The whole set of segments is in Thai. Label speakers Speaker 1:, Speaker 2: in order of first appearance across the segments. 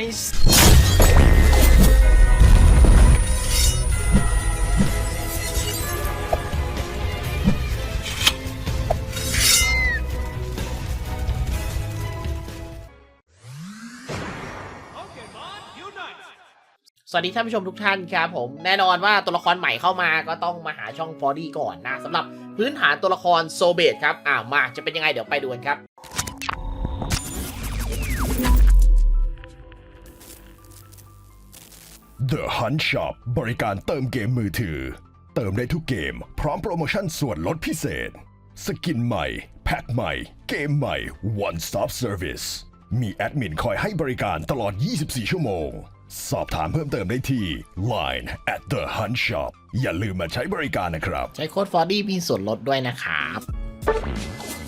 Speaker 1: nice
Speaker 2: สวัสดีท่านผู้ชมทุกท่านครับผมแน่นอนว่าตัวละครใหม่เข้ามาก็ต้องมาหาช่องฟอดี้ก่อนนะสำหรับพื้นฐานตัวละครโซเบตครับอ่ามาจะเป็นยังไงเดี๋ยวไปดูกันครับ
Speaker 3: The Hunt Shop บริการเติมเกมมือถือ เติมได้ทุกเกม พร้อมโปรโมชั่นส่วนลดพิเศษ สกินใหม่ แพ็คใหม่ เกมใหม่ One Stop Service มีแอดมินคอยให้บริการตลอด 24 ชั่วโมง สอบถามเพิ่มเติมได้ที่ Line at the Hunt Shop อย่าลืมมาใช้บริการนะครับ
Speaker 2: ใช้โค้ดฟอร์ดี้มีส่วนลดด้วยนะครับ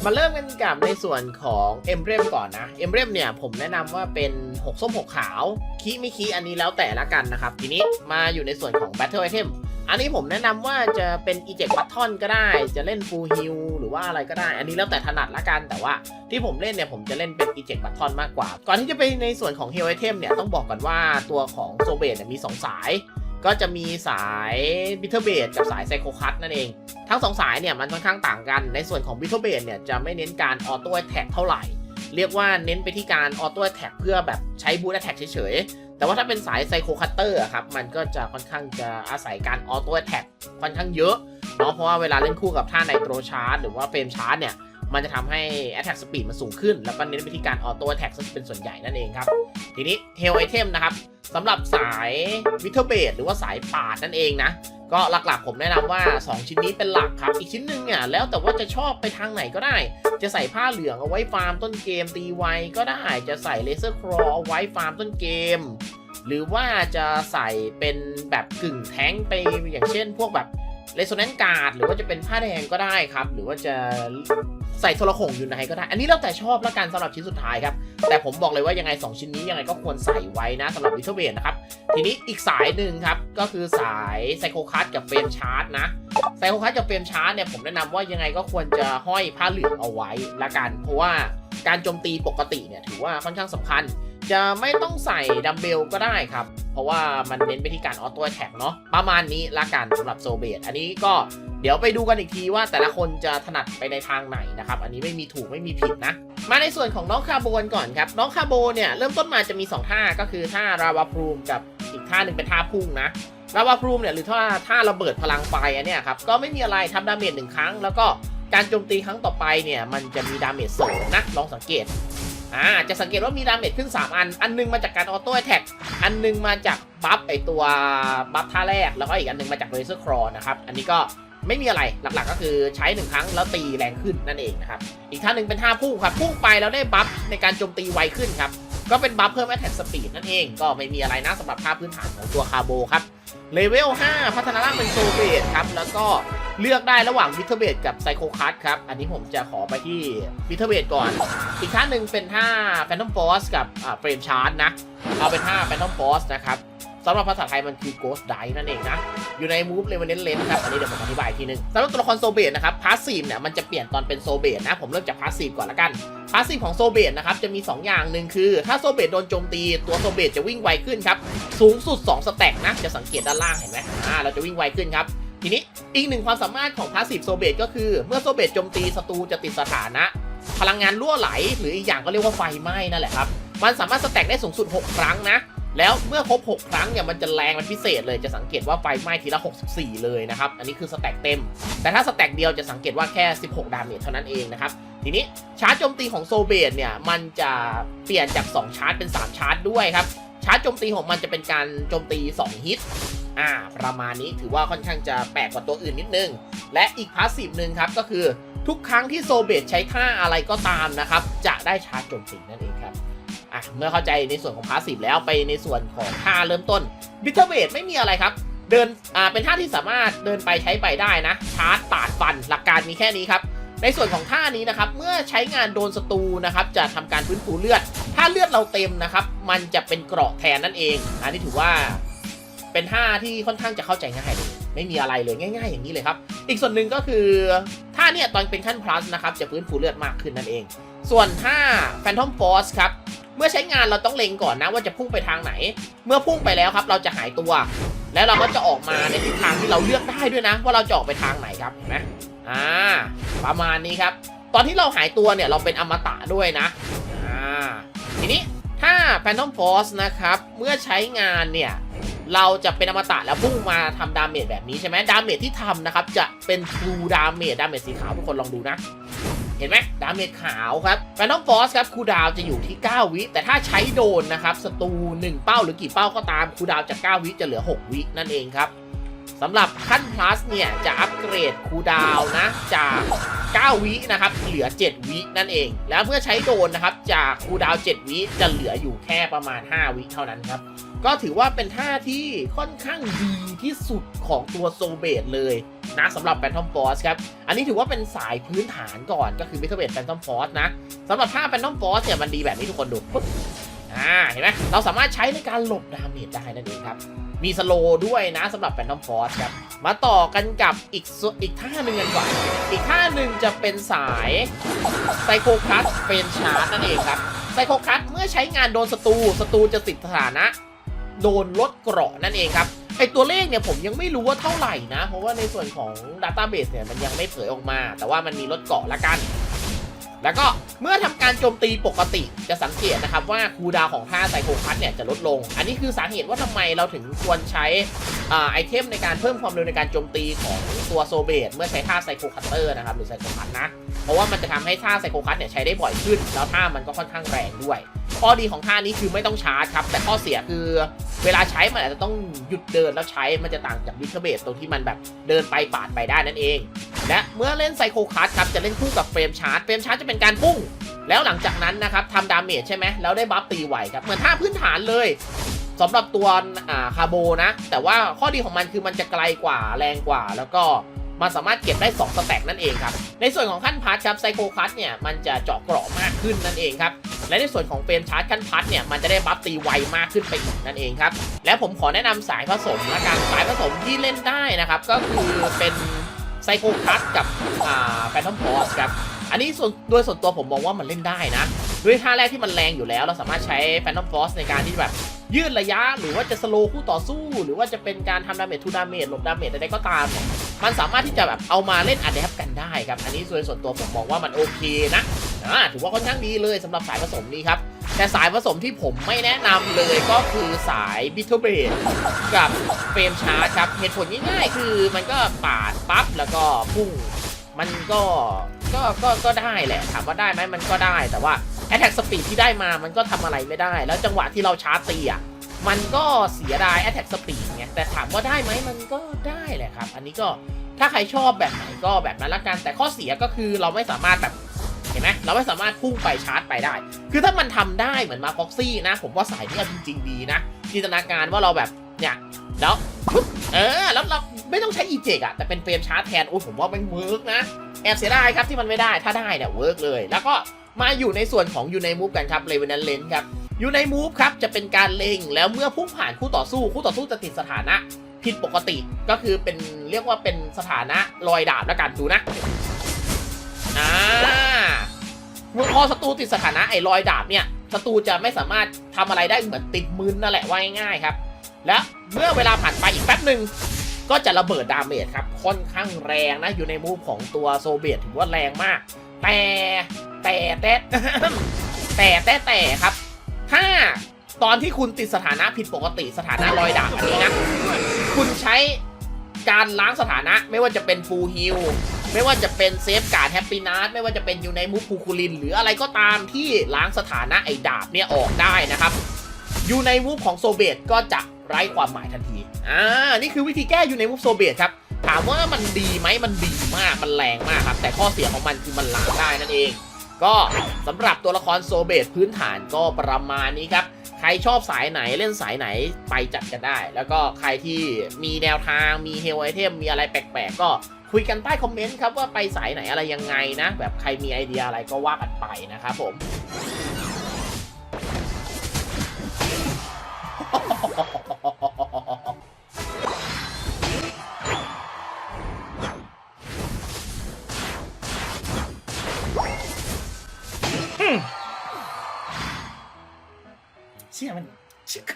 Speaker 2: มาเริ่มกันกับในส่วนของเอ็มเบรมก่อนนะเอ็มเบรมเนี่ยผมแนะนำว่าเป็น 6 ส้ม 6 ขาวคีไม่คีอันนี้แล้วแต่ละกันนะครับ ทีนี้มาอยู่ในส่วนของ Battle Item อันนี้ผมแนะนำว่าจะเป็น Eject Button ก็ได้ จะเล่น Full Heal หรือว่าอะไรก็ได้ อันนี้แล้วแต่ถนัดละกัน แต่ว่าที่ผมเล่นเนี่ยผมจะเล่นเป็น Eject Button มากกว่า ก่อนที่จะไปในส่วนของ Heal Item เนี่ยต้องบอกก่อนว่าตัวของโซเบตเนี่ยมี 2 สาย ก็จะมีสายบิทเทอร์เบดกับสายไซโคคัตนั่นเอง ทั้งสองสายเนี่ยมันค่อนข้างต่างกัน ในส่วนของบิทเทอร์เบดเนี่ยจะไม่เน้นการออโต้แท็กเท่าไหร่ เรียกว่าเน้นไปที่การออโต้แท็กเพื่อแบบใช้บูทแท็กเฉยๆ แต่ว่าถ้าเป็นสายไซโคคัตเตอร์ครับมันก็จะค่อนข้างจะอาศัยการออโต้แท็กค่อนข้างเยอะเนาะเพราะว่าเวลาเล่นคู่กับท่าไนโตรชาร์จหรือว่าเฟรมชาร์จเนี่ย มันจะทำให้ Attack Speed มันสูงขึ้น แล้วก็เน้นไปที่การออโต้แท็กซะเป็นส่วนใหญ่นั่นเองครับ ทีนี้ Hell Item นะครับสำหรับสายวิทเทอร์เบดหรือว่าสายปาดนั่นเองนะ ก็หลักๆผมแนะนำว่า 2 ชิ้นนี้เป็นหลักครับ อีกชิ้นหนึ่งเนี่ยแล้วแต่ว่าจะชอบไปทางไหนก็ได้ จะใส่ผ้าเหลืองเอาไว้ฟาร์มต้นเกมตีไวก็ได้ จะใส่เลเซอร์ครอเอาไว้ฟาร์มต้นเกม หรือว่าจะใส่เป็นแบบกึ่งแท้งไปอย่างเช่น พวกแบบ เ e โซ n น n การ์ดหรือว่าจะเป็นผ้าแดงก็ได้ครับ หรือว่าจะใส่โทรโขงอยู่ในก็ได้ อันนี้แล้วแต่ชอบละกันสำหรับชิ้นสุดท้ายครับ แต่ผมบอกเลยว่ายังไง 2 ชิ้นนี้ยังไงก็ควรใส่ไว้นะสำหรับวิทเทอร์เวนนะครับ ทีนี้อีกสายหนึ่งครับ ก็คือสายไซโคคัสกับเฟรมชาร์จนะไซโคคัสกับเฟรมชาร์จเนี่ยผมแนะนำว่ายังไงก็ควรจะห้อยผ้าเหลืองเอาไว้ละกัน เพราะว่าการโจมตีปกติเนี่ยถือว่าค่อนข้างสำคัญ จะไม่ต้องใส่ดัมเบลก็ได้ครับ เพราะว่ามันเน้นไปที่การออโต้แท็กเนาะประมาณนี้ละกันสำหรับโซเบตอันนี้ก็เดี๋ยวไปดูกันอีกทีว่าแต่ละคนจะถนัดไปในทางไหนนะครับ อันนี้ไม่มีถูกไม่มีผิดนะ มาในส่วนของน้องคาโบนก่อนครับ น้องคาโบนเนี่ยเริ่มต้นมาจะมี 2 ท่าก็คือท่าราวาพรูมกับอีกท่าหนึ่งเป็นท่าพุ่งนะราวาพรูมเนี่ยหรือท่าท่าระเบิดพลังไฟอันเนี้ยครับก็ไม่มีอะไรทำดาเมจหนึ่งครั้ง แล้วก็การโจมตีครั้งต่อไปเนี่ยมันจะมีดาเมจเสริมนะลองสังเกต อ่าจะสังเกตว่ามีดาเมจขึ้น 3 อัน อันหนึงมาจากการออโต้แท็กอันหนึงมาจากบัฟไอตัวบัฟท่าแรก แล้วก็อีกอันหนึงมาจากเรเซอร์ครอนะครับ อันนี้ก็ไม่มีอะไรหลักๆก็คือใช้หนึ่งครั้งแล้วตีแรงขึ้นนั่นเองนะครับ อีกท่าหนึ่งเป็นท่าพุ่งครับ พุ่งไปแล้วได้บัฟในการโจมตีไวขึ้นครับ ก็เป็นบัฟเพิ่มแอตแทกสปีดนั่นเอง ก็ไม่มีอะไรนะสำหรับท่าพื้นฐานของตัวคาโบครับ เลเวล 5 พัฒนาร่างเป็นโซเบตครับ แล้วก็ เลือกได้ระหว่างวิเทเบตกับไซโคคัสครับ อันนี้ผมจะขอไปที่วิเทเบตก่อน อีกท่าหนึ่งเป็นท่า Phantom Force กับเฟรมชาร์ e นะ เอาเป็นท่า Phantom Force นะครับสำหรับภาษาไทยมันคือ Ghost Dive นั่นเองนะ อยู่ใน Move l e v e n Lens ครับ อันนี้เดี๋ยวผมอธิบายอีกทีนึงสำหรับตัวละครโซเบตนะครับพาสซีฟเนี่ยมันจะเปลี่ยนตอนเป็นโซเบตนะ ผมเริ่มจากพาสซีฟก่อนละกันพาสซีฟของโซเบตนะครับจะมี 2 อย่างหนึ่งคือ ถ้าโซเบตโดนโจมตีตัวโซเบตจะวิ่งไวขึ้นครับสูงสุด 2 สแต็กนะจะสังเกตด้านล่างเห็นไหมอ่าเราจะวิ่งไวขึ้นครับทีนี้ อีกหนึ่งความสามารถของพาสซีฟโซเบตก็คือ เมื่อโซเบตโจมตีศัตรูจะติดสถานะ พลังงานรั่วไหล หรืออีกอย่างก็เรียกว่าไฟไหม้นั่นแหละครับ มันสามารถสแต็กได้สูงสุด 6 ครั้งนะ แล้วเมื่อครบ 6 ครั้งเนี่ยมันจะแรงมันพิเศษเลยจะสังเกตว่าไฟไหม้ทีละ 64 เลยนะครับ อันนี้คือสแต็กเต็ม แต่ถ้าสแต็กเดียวจะสังเกตว่าแค่ 16 ดาเมจเท่านั้นเองนะครับ ทีนี้ชาร์จโจมตีของโซเบตเนี่ยมันจะเปลี่ยนจาก 2 ชาร์จเป็น 3 ชาร์จด้วยครับ ชาร์จโจมตีของมันจะเป็นการโจมตี 2 ฮิต อ่า ประมาณนี้ถือว่าค่อนข้างจะแปลกกว่าตัวอื่นนิดนึง และอีกพาสซีฟหนึ่งครับก็คือทุกครั้งที่โซเบตใช้ท่าอะไรก็ตามนะครับ จะได้ชาร์จโจมตีนั่นเองครับอะเมื่อเข้าใจในส่วนของพาสซีฟแล้วไปในส่วนของท่าเริ่มต้นบิทเทอร์เบตไม่มีอะไรครับเดินอ่าเป็นท่าที่สามารถเดินไปใช้ไปได้นะ ชาร์จตาดฟันหลักการมีแค่นี้ครับในส่วนของท่านี้นะครับ เมื่อใช้งานโดนศัตรูนะครับ จะทำการฟื้นฟูเลือด ถ้าเลือดเราเต็มนะครับ มันจะเป็นเกราะแทนนั่นเอง อันนี้ถือว่าเป็นท่าที่ค่อนข้างจะเข้าใจง่ายเลยไม่มีอะไรเลยง่าย ๆ อย่างนี้เลยครับ อีกส่วนหนึ่งก็คือท่าเนี่ยตอนเป็นขั้น plus นะครับจะฟื้นฟูเลือดมากขึ้นนั่นเอง ส่วนท่า Phantom Force ครับเมื่อใช้งานเราต้องเล็งก่อนนะว่าจะพุ่งไปทางไหน เมื่อพุ่งไปแล้วครับ เราจะหายตัว แล้วเราก็จะออกมาในทิศทางที่เราเลือกได้ด้วยนะ ว่าเราจะออกไปทางไหนครับเห็นไหมอ่าประมาณนี้ครับ ตอนที่เราหายตัวเนี่ยเราเป็นอมตะด้วยนะ ทีนี้ถ้า Phantom Force นะครับ เมื่อใช้งานเนี่ย เราจะเป็นอมตะแล้วพุ่งมาทำดาเมจแบบนี้ใช่ไหมดาเมจที่ทำนะครับ จะเป็น True Damage ดาเมจสีขาวทุกคนลองดูนะเห็นไหมดาเมจขาวครับ Phantom Force ครับคูดาวจะอยู่ที่ 9 วิ แต่ถ้าใช้โดนนะครับศัตรู1เป้าหรือกี่เป้าก็ตามคูดาวจาก 9 วิจะเหลือ 6 วินั่นเองครับ สำหรับขั้น plus เนี่ย จะอัปเกรดคูดาวนะ จาก 9 วินะครับ เหลือ 7 วินั่นเอง แล้วเมื่อใช้โดนนะครับ จากคูดาว 7 วิจะเหลืออยู่แค่ประมาณ 5 วิเท่านั้นครับ ก็ถือว่าเป็นท่าที่ค่อนข้างดีที่สุดของตัวโซเบตเลยนะสำหรับ Phantom Force ครับ อันนี้ถือว่าเป็นสายพื้นฐานก่อนก็คือ m e t a b a s e Phantom Force นะสำหรับท่า Phantom Force เนี่ยมันดีแบบนี้ทุกคนดูปุ๊บอ่าเห็นไหมเราสามารถใช้ในการหลบดาเมจได้นั่นเองครับ มีสโลด้วยนะสำหรับ Phantom Force ครับ มาต่อกันกับอีกส่วนอีกท่าหนึ่งกันก่อนอีกท่าหนึ่งจะเป็นสายไซโคคัสเป็นชาร์จนั่นเองครับไซโคคัสเมื่อใช้งานโดนศัตรูศัตรูจะติดสถานะ โดนลดเกราะนั่นเองครับไอตัวเลขเนี่ยผมยังไม่รู้ว่าเท่าไหร่นะ เพราะว่าในส่วนของ Database เนี่ยมันยังไม่เผยออกมา แต่ว่ามันมีลดเกราะละกัน แล้วก็เมื่อทำการโจมตีปกติจะสังเกตนะครับว่าคูดาวของท่าไซโคคัสเนี่ยจะลดลง อันนี้คือสาเหตุว่าทำไมเราถึงควรใช้อ่าไอเทมในการเพิ่มความเร็วในการโจมตีของตัวโซเบตเมื่อใช้ท่าไซโคคัตเตอร์นะครับหรือไซโคคัตนะ เพราะว่ามันจะทำให้ท่าไซโคคัตเนี่ยใช้ได้บ่อยขึ้น แล้วท่ามันก็ค่อนข้างแรงด้วย ข้อดีของท่านี้คือไม่ต้องชาร์จครับ แต่ข้อเสียคือเวลาใช้มันอาจจะต้องหยุดเดินแล้วใช้มันจะต่างจากวิทเบสตรงที่มันแบบเดินไปปาดไปได้นั่นเอง และเมื่อเล่นไซโคคัสครับจะเล่นคู่กับเฟรมชาร์จเฟรมชาร์จจะเป็นการพุ่ง แล้วหลังจากนั้นนะครับทำดาเมจใช่ไหมแล้วได้บัฟตีไหวครับเหมือนท่าพื้นฐานเลยสำหรับตัวคาโบนะ แต่ว่าข้อดีของมันคือมันจะไกลกว่าแรงกว่าแล้วก็ มันสามารถเก็บได้ 2 สแต็กนั่นเองครับ ในส่วนของขั้นพัทครับไซโคคัสเนี่ยมันจะเจาะเกราะมากขึ้นนั่นเองครับ และในส่วนของเฟรมชาร์จขั้นพัทเนี่ยมันจะได้บัฟตีไวมากขึ้นไปอีกนั่นเองครับ และผมขอแนะนำสายผสมละกันสายผสมที่เล่นได้นะครับ ก็คือเป็นไซโคคัสกับอ่าแฟนทอมพอสครับอันนี้ส่วนโดยส่วนตัวผมมองว่ามันเล่นได้นะด้วยท่าแรกที่มันแรงอยู่แล้ว เราสามารถใช้ Phantom Force ในการที่แบบยืดระยะ หรือว่าจะสโลว์คู่ต่อสู้ หรือว่าจะเป็นการทำดาเมจทูดาเมจหลบดาเมจใดๆก็ตาม มันสามารถที่จะแบบเอามาเล่นอัดแอปกันได้ครับ อันนี้โดยส่วนตัวผมมองว่ามันโอเคนะอ่าถือว่าค่อนข้างดีเลยสำหรับสายผสมนี้ครับ แต่สายผสมที่ผมไม่แนะนำเลยก็คือสายบิทเทเบดกับเฟรมชาร์ครับ เหตุผลง่ายๆคือมันก็ปาดปั๊บแล้วก็พุ่ง มันก็ก็ก็ก็ได้แหละ ถามว่าได้ไหมมันก็ได้แต่ว่า Attack Speed ที่ได้มามันก็ทำอะไรไม่ได้ แล้วจังหวะที่เราชาร์จตีอะ มันก็เสียดาย Attack Speed ไงแต่ถามว่าได้ไหมมันก็ได้แหละครับ อันนี้ก็ถ้าใครชอบแบบไหนก็แบบนั้นละกัน แต่ข้อเสียก็คือเราไม่สามารถแบบเห็นไหมเราไม่สามารถพุ่งไปชาร์จไปได้ คือถ้ามันทำได้เหมือนมาฟ็อกซี่นะ ผมว่าสายนี้จริง ๆ ดีนะ จินตนาการว่าเราแบบเนี่ยแล้วเออแล้วเราไม่ต้องใช้อีเจกอะแต่เป็นเฟรมชาร์จแทนโอ้ยผมว่ามันเวิร์กนะแอบเสียดายครับที่มันไม่ได้ถ้าได้เนี่ยเวิร์กเลย แล้วก็มาอยู่ในส่วนของอยู่ในมูฟกันครับเลเวนันเลนครับ ยู่ในมูฟครับจะเป็นการเล็งแล้วเมื่อพุ่งผ่านคู่ต่อสู้คู่ต่อสู้จะติดสถานะผิดปกติก็คือเป็นเรียกว่าเป็นสถานะรอยดาบแล้วกันดูนะอ่าพอศัตรูติดสถานะไอ้รอยดาบเนี่ยศัตรูจะไม่สามารถทำอะไรได้เหมือนติดมืนนั่นแหละว่าง่ายๆครับ และเมื่อเวลาผ่านไปอีกแป๊บหนึ่งก็จะระเบิดดาเมจครับค่อนข้างแรงนะอยู่ในมูฟของตัวโซเบียตถือว่าแรงมาก แต่แต่แต่แต่แต่แต่ครับ ถ้าตอนที่คุณติดสถานะผิดปกติสถานะรอยดาบอันนี้นะ คุณใช้การล้างสถานะไม่ว่าจะเป็นฟูลฮิลไม่ว่าจะเป็นเซฟการ์ดแฮปปี้นัทไม่ว่าจะเป็นอยู่ในมูฟพูคูลิน หรืออะไรก็ตามที่ล้างสถานะไอ้ดาบเนี่ยออกได้นะครับอยู่ในมูฟของโซเบตก็จะไร้ความหมายทันทีอ่านี่คือวิธีแก้อยู่ในมูฟโซเบตครับถามว่ามันดีไหมมันดีมากมันแรงมากครับ แต่ข้อเสียของมันคือมันล้างได้นั่นเอง ก็สำหรับตัวละครโซเบตพื้นฐานก็ประมาณนี้ครับ ใครชอบสายไหนเล่นสายไหนไปจัดกันได้ แล้วก็ใครที่มีแนวทางมีเฮลไอเทมมีอะไรแปลกๆ ก็คุยกันใต้คอมเมนต์ครับว่าไปสายไหนอะไรยังไงนะ แบบใครมีไอเดียอะไรก็ว่ากันไปนะครับผมม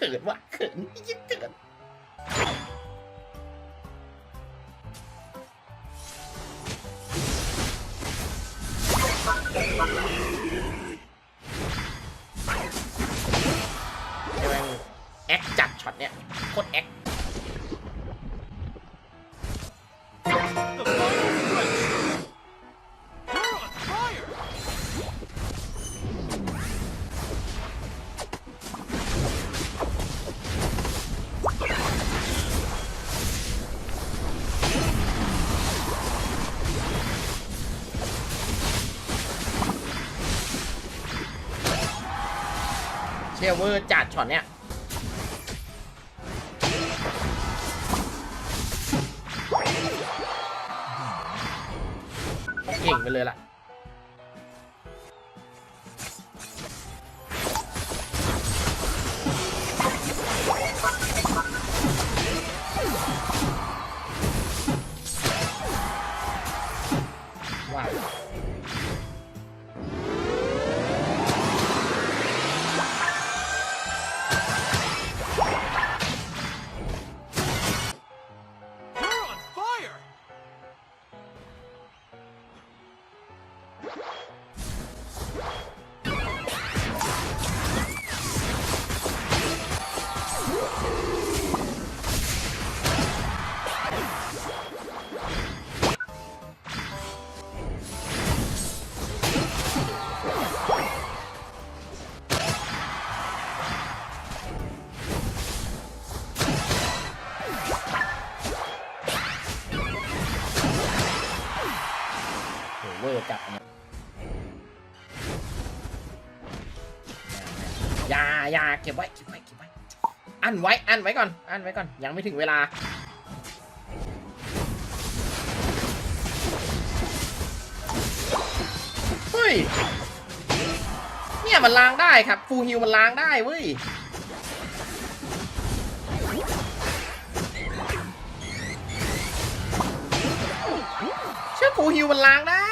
Speaker 2: ขินว่ะเขินยิ่งเขินแม่งแอคจัดช็อตเนี่ยโคตรแอค จัดช็อตเนี้ยเก่งไปเลยล่ะ จัดอันเนี่ยอย่าอย่าเก็บไว้เก็บไว้เก็บไว้ อันไว้ อันไว้ก่อน อันไว้ก่อน ยังไม่ถึงเวลา เฮ้ย เนี่ยมันล้างได้ครับ ฟูฮิวมันล้างได้เว้ยเชื่อฟูฮิวมันล้างได้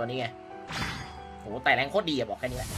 Speaker 2: ตัวนี้ไงโหแต่แรงโคตรดีอะบอกแค่นี้แหละ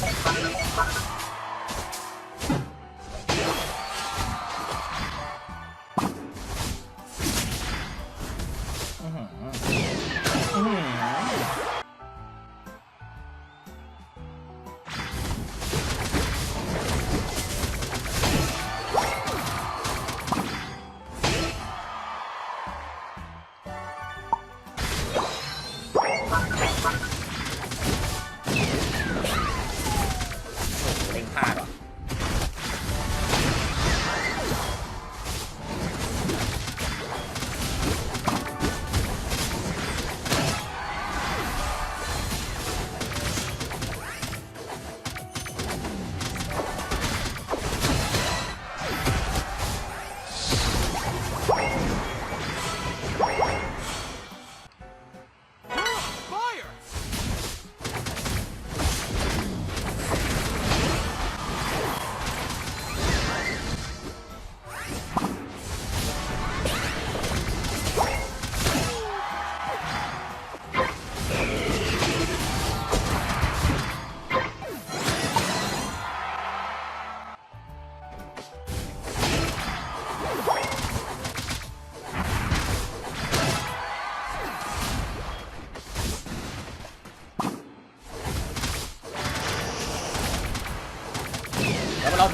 Speaker 2: よいしょ。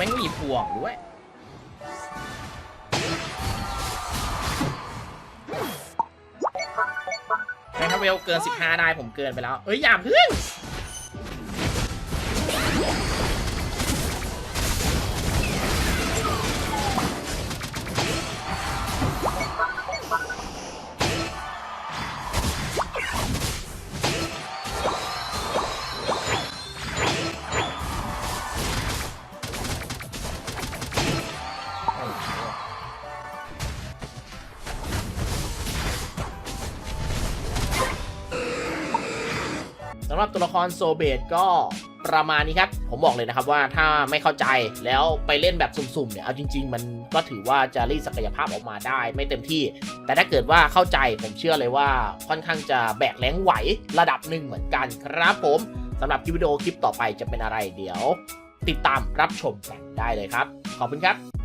Speaker 2: ม่งมีพวงด้วยแม่งถ้าเวลเกิน 15 ได้ผมเกินไปแล้ว เอ้ยอย่ามพึ่ง หรับตัวละครโซเบตก็ประมาณนี้ครับ ผมบอกเลยนะครับว่าถ้าไม่เข้าใจแล้วไปเล่นแบบสุ่มๆเนี่ยเอาจริง ๆ มันก็ถือว่าจะรีดศักยภาพออกมาได้ไม่เต็มที่ แต่ถ้าเกิดว่าเข้าใจผมเชื่อเลยว่าค่อนข้างจะแบกแรงไหวระดับหนึ่งเหมือนกันครับผมสำหรับคลิปวิดีโอคลิปต่อไปจะเป็นอะไรเดี๋ยว ติดตามรับชมกันได้เลยครับ ขอบคุณครับ